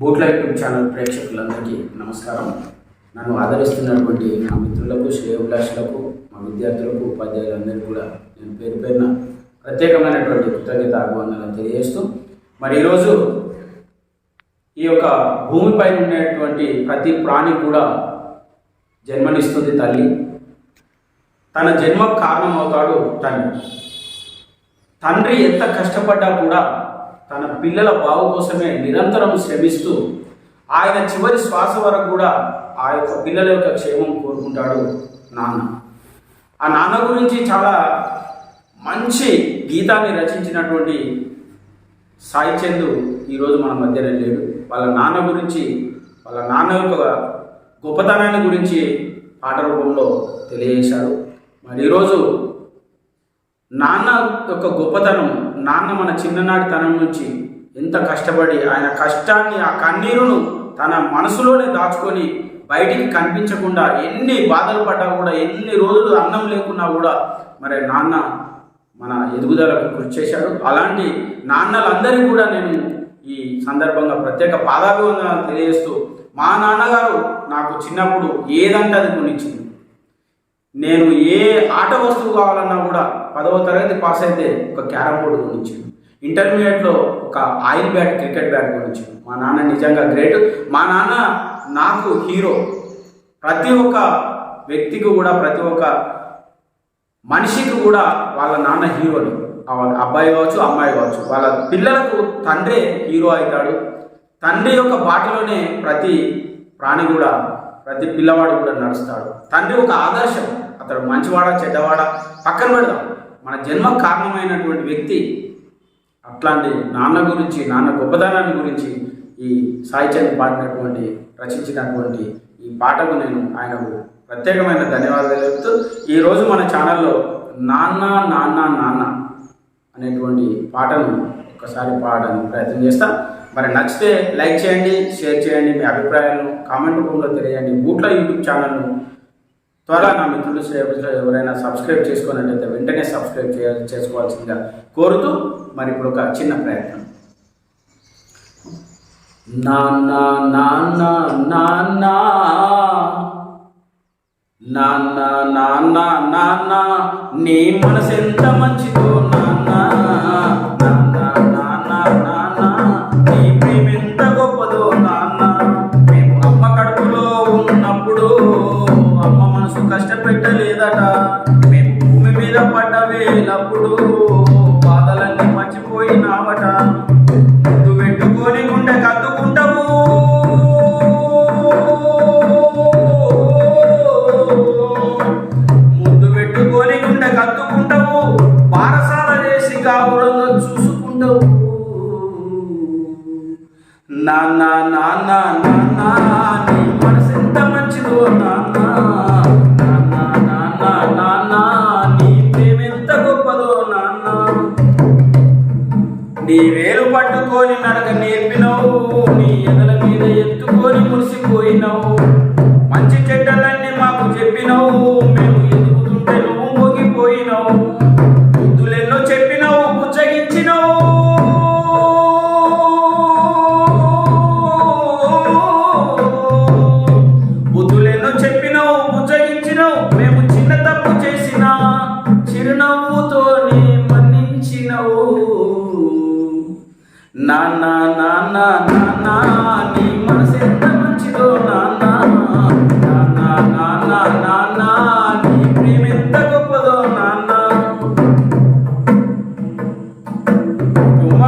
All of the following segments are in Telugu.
బూట్ల యూట్యూబ్ ఛానల్ ప్రేక్షకులందరికీ నమస్కారం. నన్ను ఆదరిస్తున్నటువంటి నా మిత్రులకు శ్రేయోభిలాషులకు మా విద్యార్థులకు ఉపాధ్యాయులందరికీ కూడా నేను పేరు పేరున ప్రత్యేకమైనటువంటి కృతజ్ఞత అభివందనలు తెలియజేస్తూ మరి ఈరోజు ఈ యొక్క భూమిపై ఉండేటువంటి ప్రతి ప్రాణి కూడా జన్మనిస్తుంది తల్లి. తన జన్మకు కారణమవుతాడు తండ్రి. తండ్రి ఎంత కష్టపడ్డా కూడా తన పిల్లల బావు కోసమే నిరంతరం శ్రమిస్తూ ఆయన చివరి శ్వాస వరకు కూడా ఆ యొక్క పిల్లల యొక్క క్షేమం కోరుకుంటాడు నాన్న. ఆ నాన్న గురించి చాలా మంచి గీతాన్ని రచించినటువంటి సాయి చందు ఈరోజు మన మధ్యన లేడు. వాళ్ళ నాన్న గురించి వాళ్ళ నాన్న యొక్క గొప్పతనాన్ని గురించి పాట రూపంలో తెలియజేశారు. మరి ఈరోజు నాన్న యొక్క గొప్పతనం నాన్న మన చిన్ననాటి తనం నుంచి ఎంత కష్టపడి ఆయన కష్టాన్ని ఆ కన్నీరును తన మనసులోనే దాచుకొని బయటికి కనిపించకుండా ఎన్ని బాధలు పడ్డా కూడా ఎన్ని రోజులు అన్నం లేకున్నా కూడా మరి నాన్న మన ఎదుగుదలకు కృషి చేశాడు. అలాంటి నాన్నలందరికీ కూడా నేను ఈ సందర్భంగా ప్రత్యేక పాదాభివందనాలు తెలియజేస్తూ మా నాన్నగారు నాకు చిన్నప్పుడు ఏదంటే అది కొనిచ్చింది నేను ఏ ఆట వస్తువు కావాలన్నా కూడా పదవ తరగతి పాస్ అయితే ఒక క్యారమ్ బోర్డు కొనిచ్చాను ఇంటర్మీడియట్లో ఒక ఆయిల్ బ్యాట్ క్రికెట్ బ్యాట్ కొనిచ్చాను మా నాన్న నిజంగా గ్రేట్ మా నాన్న నాకు హీరో ప్రతి ఒక్క వ్యక్తికి కూడా ప్రతి ఒక్క మనిషికి కూడా వాళ్ళ నాన్న హీరోని అబ్బాయి కావచ్చు అమ్మాయి కావచ్చు. వాళ్ళ పిల్లలకు తండ్రే హీరో అవుతాడు. తండ్రి యొక్క బాటలోనే ప్రతి ప్రాణి కూడా ప్రతి పిల్లవాడు కూడా నడుస్తాడు. తండ్రి ఒక ఆదర్శం అతడు మంచివాడా చెడ్డవాడా? పక్కన పెడదాం. మన జన్మ కారణమైనటువంటి వ్యక్తి అట్లాంటి నాన్న గురించి నాన్న గొప్పతనాన్ని గురించి ఈ సాహిత్యాన్ని పాడినటువంటి రచించినటువంటి ఈ పాటకు నేను ఆయనకు ప్రత్యేకమైన ధన్యవాదాలు చెప్తూ ఈరోజు మన ఛానల్లో నాన్న నాన్న నాన్న అనేటువంటి పాటను ఒకసారి పాడడానికి ప్రయత్నం చేస్తాను మరి నచ్చితే లైక్ చేయండి షేర్ చేయండి మీ అభిప్రాయాలను కామెంట్ రూపంలో తెలియండి బూట్ల యూట్యూబ్ ఛానల్ను త్వరగా నా మిత్రులు శ్రేయభిలాషులు ఎవరైనా సబ్స్క్రైబ్ చేసుకున్నట్లయితే వెంటనే సబ్స్క్రైబ్ చేయ చేసుకోవాల్సిందిగా కోరుతూ మరి ఇప్పుడు ఒక చిన్న ప్రయత్నం. నాన్న నాన్న నాన్న నాన్న నాన్న నాన్న నీ మనసు ఎంత మంచిదో నాన్న పడ్డ వేలప్పుడు బాధలన్నీ మర్చిపోయినావట ముద్దు పెట్టుకొని గుండె కత్తుకుంటావు ముందు పెట్టుకొని గుండె కత్తుకుంటావు పారసాల చేసి కావడంలో చూసుకుంటావు. నాన్న నాన్న నాన్న నీ మనసు ఎంత మంచిదో నాన్న నీ వేలు పట్టుకొని నడక నేర్పినవు నీ ఎదల మీద ఎత్తుకొని మురిసిపోయినావు. మంచి చెడ్డలన్నీ మాకు చెప్పినవు మేము ఎదుగుతుంటే నువ్వు పోయినావు కుమ్మ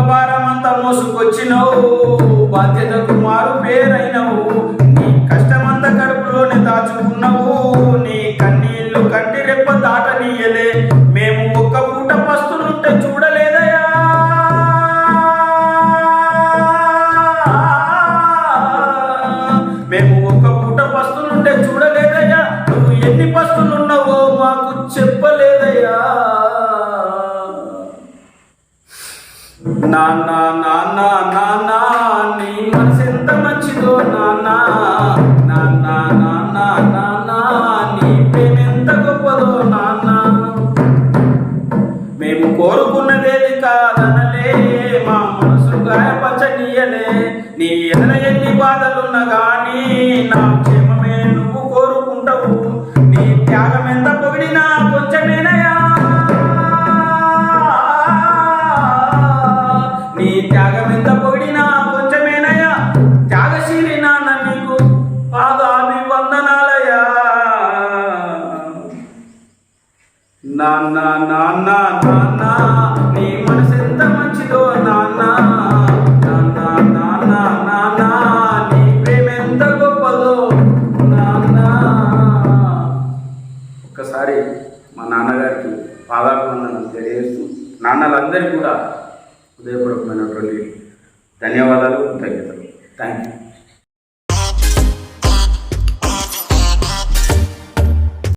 మోసుకొచ్చినవు బాధ్యతకు మారు పేరైనవు. నీ కష్టమంత కడుపులోనే దాచుకున్నావు. నీ కన్నీళ్ళు కంటి రెప్ప దాటనీయలే. మేము నాన్న నాన్న నాన్న నీ నాన్న నాన్న నాన్న నీ మనసు ఎంత మంచిదో నాన్న. నాన్న నాన్న నాన్న నీ ప్రేమ ఎంత గొప్పదో నాన్న. ఒక్కసారి మా నాన్నగారికి పాదాభివందనం తెలియజేస్తూ నాన్నలందరికీ కూడా హృదయపూర్వకమైనటువంటి ధన్యవాదాలు కృతజ్ఞతలు. Thank you